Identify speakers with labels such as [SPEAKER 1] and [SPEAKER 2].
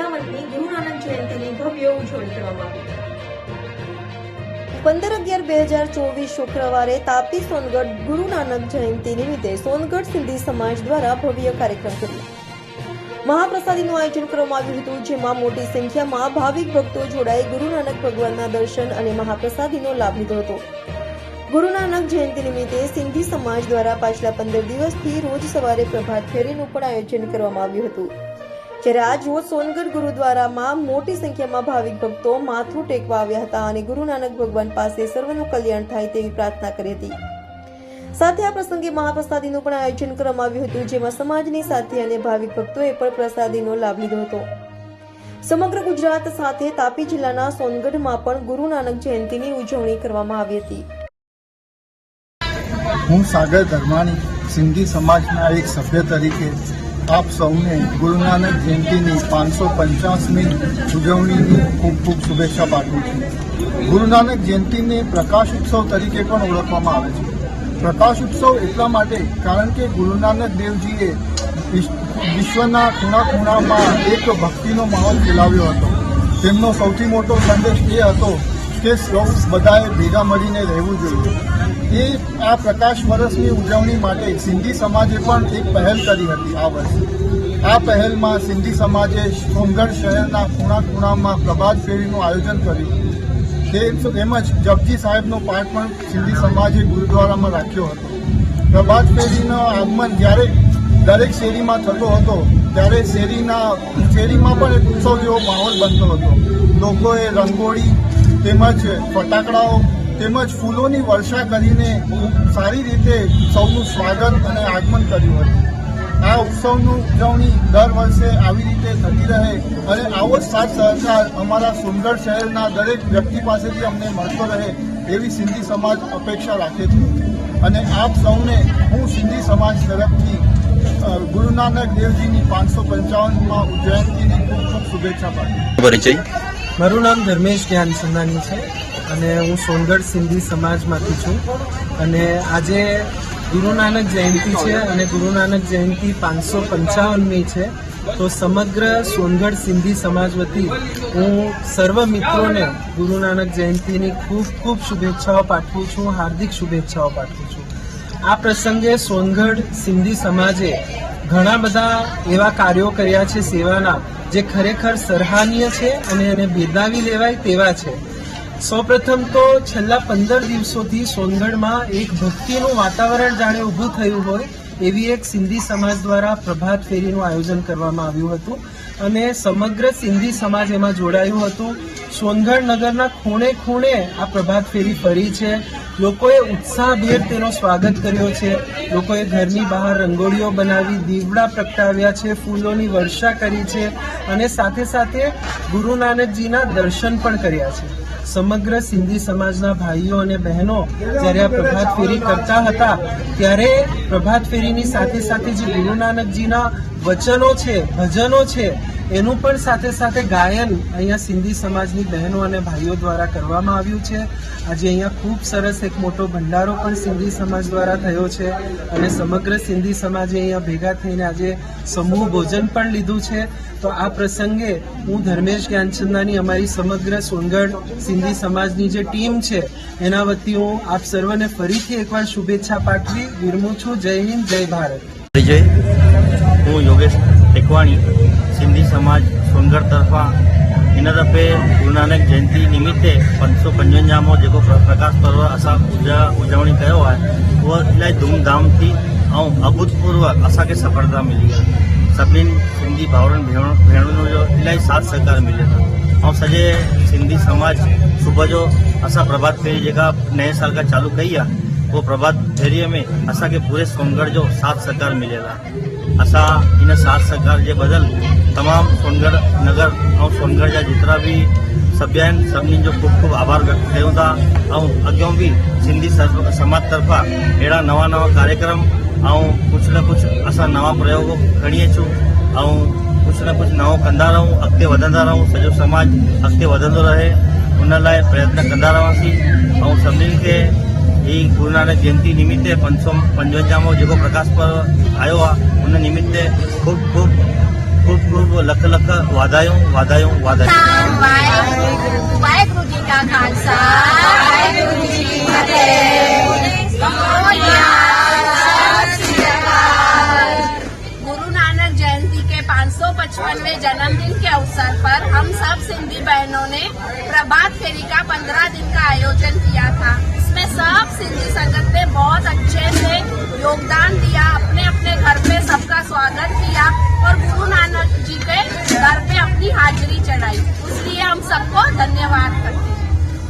[SPEAKER 1] પંચાવનમી ગુરુ નાનક જયંતિની ભવ્ય ઉજવણી કરવામાં આવી.
[SPEAKER 2] પંદર અગિયાર બે હજાર ચોવીસ શુક્રવારે તાપી સોનગઢ ગુરુ નાનક જયંતિ નિમિત્તે સોનગઢ સિંધી સમાજ દ્વારા ભવ્ય કાર્યક્રમ કર્યો. મહાપ્રસાદીનું આયોજન કરવામાં આવ્યું હતું, જેમાં મોટી સંખ્યામાં ભાવિક ભક્તો જોડાઈ ગુરુ નાનક ભગવાનના દર્શન અને મહાપ્રસાદીનો લાભ લીધો હતો. ગુરુ નાનક જયંતિ નિમિત્તે સિંધી સમાજ દ્વારા પાછલા પંદર દિવસથી રોજ સવારે પ્રભાત ફેરીનું પણ આયોજન કરવામાં આવ્યું હતું. જ્યારે આજ રોજ સોનગઢ ગુરુદ્વારામાં મોટી સંખ્યામાં ભાવિક ભક્તો માથું ટેકવા આવ્યા હતા અને ગુરુ નાનક ભગવાન પાસે સર્વનું કલ્યાણ થાય તેવી પ્રાર્થના કરી હતી. સાથે આ પ્રસંગે મહાપ્રસાદીનું પણ આયોજન કરવામાં આવ્યું હતું, જેમાં સમાજની સાથે અને ભાવિક ભક્તોએ પણ પ્રસાદીનો લાભ લીધો હતો. સમગ્ર ગુજરાત સાથે તાપી જિલ્લાના સોનગઢમાં પણ ગુરુ નાનક જયંતિની ઉજવણી કરવામાં આવી હતી.
[SPEAKER 3] હું સાગર ધર્માણી, સિંધી સમાજના એક સભ્ય તરીકે આપ સૌને ગુરુ નાનક જયંતિની પાંચસો પંચાસમી ઉજવણીની ખૂબ ખૂબ શુભેચ્છા પાઠવું છું. ગુરુ નાનક જયંતિને પ્રકાશ ઉત્સવ તરીકે પણ ઓળખવામાં આવે છે. પ્રકાશ ઉત્સવ એટલા માટે કારણ કે ગુરુ નાનક દેવજીએ વિશ્વના ખૂણા ખૂણામાં એક ભક્તિનો માહોલ ફેલાવ્યો હતો. તેમનો સૌથી મોટો સંદેશ એ હતો કે સૌ બધાએ ભેગા મળીને રહેવું જોઈએ. એ આ પ્રકાશ વર્ષની ઉજવણી માટે સિંધી સમાજે પણ એક પહેલ કરી હતી આ વર્ષે. આ પહેલમાં સિંધી સમાજે સોમગઢ શહેરના ખૂણા ખૂણામાં પ્રભાત ફેરીનું આયોજન કર્યું. તે તેમજ જપજી સાહેબનો પાઠ પણ સિંધી સમાજે ગુરુદ્વારામાં રાખ્યો હતો. પ્રભાત ફેરીનો આગમન જ્યારે દરેક શેરીમાં થતો હતો, ત્યારે શેરીના, શેરીમાં પણ એક ઉત્સવ જેવો માહોલ બનતો હતો. લોકોએ રંગોળી તેમજ ફટાકડાઓ તેમજ ફૂલોની વર્ષા કરીને સારી રીતે સૌનું સ્વાગત અને આગમન કર્યું હતું. આ ઉત્સવનું ઉજવણી દર વર્ષે આવી રીતે થતી રહે અને આવો જ સાથ સહકાર અમારા સુંદર શહેરના દરેક વ્યક્તિ પાસેથી અમને મળતો રહે એવી સિંધી સમાજ અપેક્ષા રાખે છે. અને આપ સૌને હું સિંધી સમાજ તરફથી ગુરુ નાનક દેવજીની પાંચસો પંચાવનમાં જયંતિની ખૂબ ખૂબ શુભેચ્છા પાઠવું
[SPEAKER 4] પરિચય?
[SPEAKER 5] મારું નામ ધર્મેશ જ્ઞાન સંધાની છે. અને હું સોનગઢ સિંધી સમાજમાંથી છું. અને આજે ગુરુ નાનક જયંતિ છે અને ગુરુ નાનક જયંતિ પાંચસો પંચાવનમી છે. તો સમગ્ર સોનગઢ સિંધી સમાજ વતી હું સર્વ મિત્રોને ગુરુ નાનક જયંતિની ખૂબ ખૂબ શુભેચ્છાઓ પાઠવું છું, હાર્દિક શુભેચ્છાઓ પાઠવું છું. આ પ્રસંગે સોનગઢ સિંધી સમાજે ઘણા બધા એવા કાર્યો કર્યા છે સેવાના, જે ખરેખર સરાહનીય છે અને એને બિરદાવી લેવાય તેવા છે. સૌપ્રથમ તો છેલ્લા પંદર દિવસોથી સોનગઢમાં એક ભક્તિનું વાતાવરણ જાણે ઊભું થયું હોય એવી એક સિંધી સમાજ દ્વારા પ્રભાત ફેરીનું આયોજન કરવામાં આવ્યું હતું. અને સમગ્ર સિંધી સમાજ એમાં જોડાયું હતું. સોનગઢ નગરના ખૂણે ખૂણે આ પ્રભાત ફેરી ફરી છે. લોકોએ ઉત્સાહભેર તેનો સ્વાગત કર્યો છે. લોકોએ ઘરની બહાર રંગોળીઓ બનાવી, દીવડા પ્રગટાવ્યા છે, ફૂલોની વર્ષા કરી છે અને સાથે સાથે ગુરુ નાનકજીના દર્શન પણ કર્યા છે. સમગ્ર સિંધી સમાજના ભાઈઓ અને બહેનો જ્યારે આ પ્રભાત ફેરી કરતા હતા, ત્યારે પ્રભાત ફેરીની સાથે સાથે જે ગુરુ નાનકજીના વચનો છે, ભજનો છે એનું પણ સાથે સાથે ગાયન અહીંયા સિંધી સમાજની બહેનો અને ભાઈઓ દ્વારા કરવામાં આવ્યું છે. આજે અહીંયા ખૂબ સરસ એક મોટો ભંડારો પણ સિંધી સમાજ દ્વારા થયો છે અને સમગ્ર સિંધી સમાજે અહીંયા ભેગા થઈને આજે સમૂહ ભોજન પણ લીધું છે. તો આ પ્રસંગે હું ધર્મેશ જ્ઞાનચંદાની અમારી સમગ્ર સોનગઢ સિંધી સમાજની જે ટીમ છે, એના વતી હું આપ સર્વને ફરીથી એકવાર શુભેચ્છા પાઠવી વિરમું છું. જય હિન્દ, જય ભારત.
[SPEAKER 4] જય હું યોગેશ ટેકવાણી સિંધી સમાજ સોનગઢ તરફां हिन दफ़े गुरु नानक जयंती निमित्ते पंज सौ पंजवंजाहु जेको प्र- प्रकाश पर्व असां उजा उजवणी कयो आहे उहा इलाही धूमधाम थी ऐं अभूतपूर्व असांखे सफलता मिली आहे सभिनीनि सिंधी भाउरनि भेण भेणुनि जो इलाही साथ सहकार मिले थो ऐं सॼे सिंधी समाज सुबुह जो असां प्रभात फेरी जेका नए साल खां चालू कई आहे उहो प्रभात फेरीअ में असांखे पूरे सोनगढ़ जो साथ सहकार मिलियल आहे असां इन साथ सहकार जे बदल तमामु सोनगढ़ नगर ऐं सोनगढ़ जा जेतिरा बि सभ्य आहिनि सभिनीनि जो ख़ूब ख़ूब आभार व्यक्त कयूं था ऐं अॻियां बि सिंधी सर्व- समाज तरफ़ां अहिड़ा नवां नवां कार्यक्रम ऐं कुझु न कुझु असां नवां प्रयोग खणी अचूं ऐं कुझु न कुझु नओं कंदा रहूं अॻिते वधंदा रहूं सॼो समाज अॻिते वधंदो रहे उन लाइ प्रयत्न कंदा रहासीं ऐं सभिनीनि खे गुरु नानक जयंती निमित्ते पंच सौ पंजवंजाव जो प्रकाश पर्व आयो उन निमित्त खूब खूब
[SPEAKER 6] खूब खूब लख लख वाधायू वाधायू वाधायू जन्मदिन के अवसर पर हम सब सिंधी बहनों ने प्रभात फेरी का पंद्रह दिन का आयोजन किया था में सब सिंधी संगत ने बहुत अच्छे से योगदान दिया, अपने अपने घर पे सबका स्वागत किया और गुरु नानक जी के घर पे अपनी हाजिरी चढ़ाई। उसलिए हम सबको धन्यवाद।